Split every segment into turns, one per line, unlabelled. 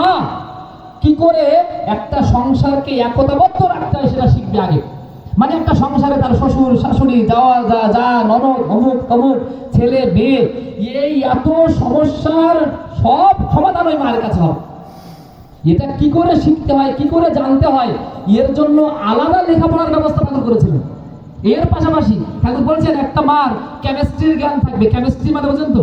মা, কি করে একটা সংসারকে একতাবদ্ধ রাখতে হয় সেটা শিখবে আগে। মানে একটা সংসারে তার শ্বশুর, শাশুড়ি যাওয়া যা যা, ননদ, অমুক, তমুক, ছেলে, মেয়ে, এই এত সমস্যার সব সমাধান ওই মায়ের কাছে হবে। এটা কি করে শিখতে হয়, কি করে জানতে হয়? এর জন্য আলাদা লেখাপড়ার ব্যবস্থা ঠাকুর করেছিলেন এর পাশাপাশি ঠাকুর বলছেন, একটা মার কেমিস্ট্রির জ্ঞান থাকবে। কেমিস্ট্রি মানে বোঝেন তো?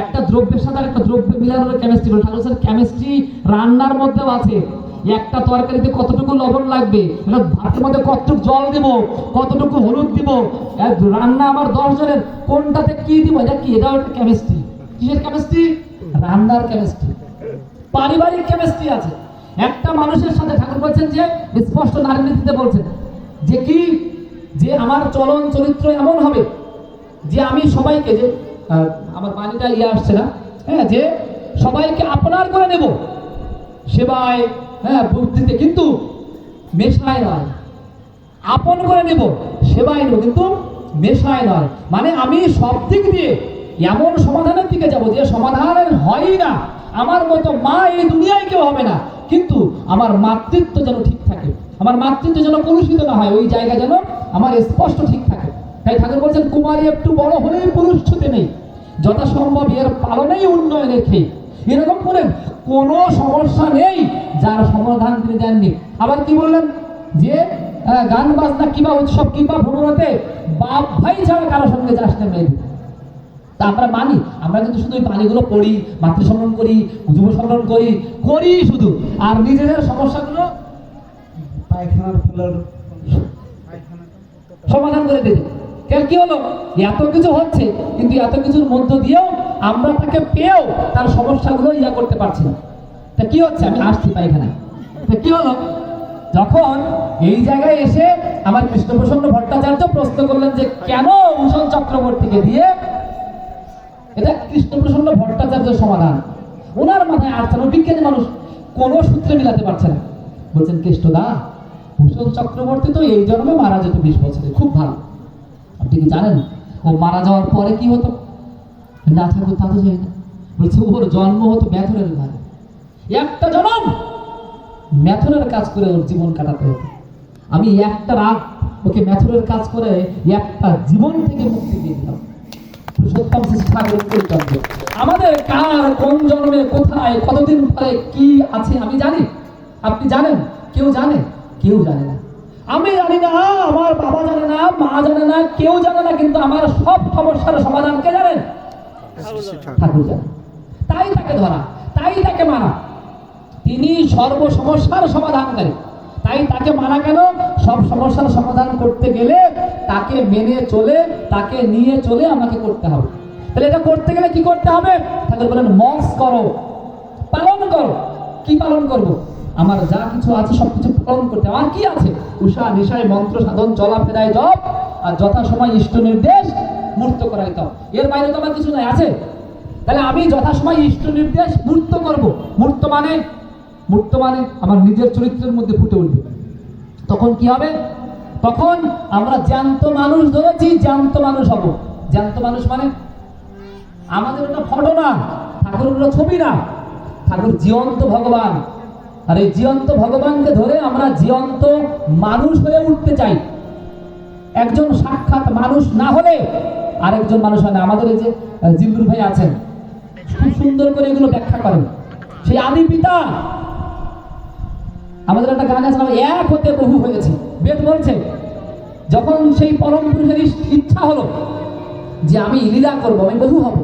একটা দ্রব্যের সাথে একটা দ্রব্য মিলানোর কেমিস্ট্রি বলে ঠাকুর স্যার কেমিস্ট্রি রান্নার মধ্যেও আছে। একটা তরকারিতে কতটুকু লবণ লাগবে? ভাতের মধ্যে কতটুকু জল দিব? কতটুকু হলুদ দিব? রান্না আমার দশ জনের, কোনটাতে কি দিব? এটা কি? এটা একটা কেমিস্ট্রি কিসের কেমিস্ট্রি রান্নার কেমিস্ট্রি পারিবারিক কেমিস্ট্রি আছে। একটা মানুষের সাথে ঠাকুর বলছেন যে, স্পষ্ট নারী নীতিতে বলছেন, যে কি? যে আমার চলন চরিত্র এমন হবে যে আমি সবাইকে, যে আমার বাণীটা ইয়ে আসছে না। হ্যাঁ যে সবাইকে আপনার করে নেব। সেবায় হ্যাঁ বুদ্ধিতে কিন্তু মেশায় নয়। আপন করে নেব, সেবায় নেব, কিন্তু মেশায় নয়। মানে আমি সব দিক দিয়ে এমন সমাধানের দিকে যাব যে সমাধান হয়ই না। আমার মতো মা এই দুনিয়ায় কেউ হবে না। কিন্তু আমার মাতৃত্ব যেন ঠিক থাকে, আমার মাতৃত্ব যেন কলুষিত না হয়, ওই জায়গা যেন আমার স্পষ্ট ঠিক থাকে। তাই ঠাকুর বলছেন কুমারী একটু বড় হলেই পুরুষ ছুতে নেই। যথাসম্ভব এর পালনেই উন্নয়নের খেয়ে এরকম করে কোনো সমস্যা নেই যার সমাধান তিনি দেননি। আবার কি বললেন? যে গান বাজনা কিবা উৎসব কিংবা ভ্রমণতে বাপ ভাই ছাড়া কারোর সঙ্গে যাস না মেয়ে তা আমরা মানি আমরা কিন্তু শুধু ওই পানিগুলো পড়ি মাতৃ সম্মান করি যুব সম্মান করি করি শুধু। আর নিজেদের সমস্যাগুলো
পায়খানার ফেলার
সমাধান করে দিতে কেন কি হলো? এত কিছু হচ্ছে, কিন্তু এত কিছুর মধ্য দিয়েও আমরা তাকে পেয়েও তার সমস্যাগুলো ইয়া করতে পারছি না। তা কি হচ্ছে? আমি আসছি কি হলো? যখন এই জায়গায় এসে আমার কৃষ্ণপ্রসন্ন ভট্টাচার্য প্রশ্ন করলেন যে, কেন ভূষণ চক্রবর্তীকে দিয়ে? এটা কৃষ্ণপ্রসন্ন ভট্টাচার্যের সমাধান। ওনার মাথায় আসছে বিজ্ঞানী মানুষ, কোনো সূত্রে মিলাতে পারছে না। বলছেন কৃষ্ণদা ভূষণ চক্রবর্তী তো এই জন্মে মারা যেত বিশ বছরে, খুব ভালো। আপনি কি জানেন? ও মারা যাওয়ার পরে কি হতো? না ঠাকুর তা তো জানি না। বলছে, ওর জন্ম হতো ম্যাথনের ঘরে। একটা জন্ম ম্যাথনের কাজ করে ওর জীবন কাটাতে হতো। আমি একটা রাত ওকে ম্যাথনের কাজ করে একটা জীবন থেকে মুক্তি দিয়ে দিলাম। পুরুষোত্তম ঠাকুর আমাদের কার কোন জন্মে, কোথায়, কতদিন পরে কি আছে আমি জানি? আপনি জানেন? কেউ জানে? কেউ জানে না। আমি জানি না, আমার বাবা জানে না, মা জানে না, কেউ জানে না, কিন্তু আমার সব সমস্যার সমাধান কে জানেন? তাই তাকে ধরা, তাই তাকে মারা। তিনি সর্ব সমস্যার সমাধান সমাধানকারী। তাই তাকে মানা কেন? সব সমস্যার সমাধান করতে গেলে তাকে মেনে চলে, তাকে নিয়ে চলে আমাকে করতে হবে। তাহলে এটা করতে গেলে কি করতে হবে? ঠাকুর বলেন মক্স করো। পালন করো। কি পালন করব? আমার যা কিছু আছে সব কিছু পালন করতে। আর কি আছে? উষা নিশায় মন্ত্র, সাধন চলাফেরায় জপ। আর যথাসময় ইষ্ট নির্দেশ মূর্ত করাই তপ এর বাইরে তো আমার কিছু নাই, আছে? তাহলে আমি যথাসময় ইষ্ট নির্দেশ মূর্ত করব। মূর্ত মানে? মূর্ত মানে আমার নিজের চরিত্রের মধ্যে ফুটে উঠবে। তখন কি হবে? তখন আমরা জ্যান্ত মানুষ ধরেছি, জ্যান্ত মানুষ হব। জ্যান্ত মানুষ মানে? আমাদের ওটা ফটো না ঠাকুর ওটা ছবি না। ঠাকুর জীবন্ত ভগবান। আর এই জীবন্ত ভগবানকে ধরে আমরা জীবন্ত মানুষ হয়ে উঠতে চাই। একজন সাক্ষাৎ মানুষ না হলে আরেকজন মানুষ হয় না। আমাদের এই যে জিল্লুর ভাই আছেন, খুব সুন্দর করে এগুলো ব্যাখ্যা করেন। সেই আদি পিতা, আমাদের একটা গান আছে এক হতে বহু হয়েছে। বেদ বলছে, যখন সেই পরম পুরুষের ইচ্ছা হলো যে আমি লীলা করব, আমি বহু হব।